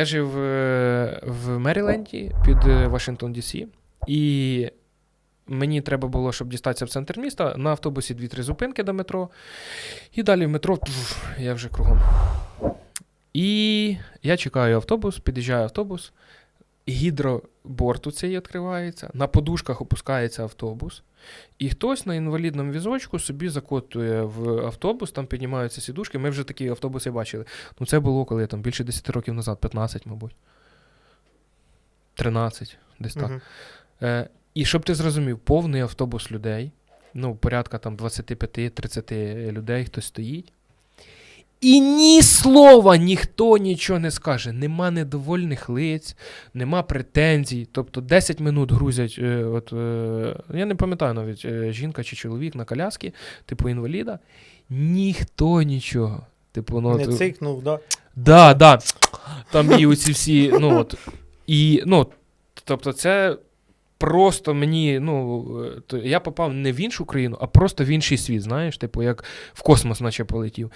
Я жив е, в Меріленді під е, Вашингтон Дісі, і мені треба було, щоб дістатися в центр міста, на автобусі 2-3 зупинки до метро. І далі в метро я вже кругом. І я чекаю автобус, під'їжджає автобус, гідроборт цей відкривається, на подушках опускається автобус, і хтось на інвалідному візочку собі закотує в автобус, там піднімаються сідушки. Ми вже такі автобуси бачили. Ну, це було коли там більше 10 років назад, 15, мабуть. 13, десь так. Мгм. Е, і щоб ти зрозумів, повний автобус людей, ну, порядка там 25-30 людей, хтось стоїть. І ні слова ніхто нічого не скаже. Нема недовольних лиць, нема претензій. Тобто 10 минут грузять, е, от, е, я не пам'ятаю навіть, е, жінка чи чоловік на коляски, типу інваліда. Ніхто нічого. Типу, ну, Не от, цикнув, да? Да, да. Там і оці всі, ну от. І, ну, тобто, це просто мені, ну, е, я попав не в іншу країну, а просто в інший світ, знаєш, типу, як в космос, наче полетів.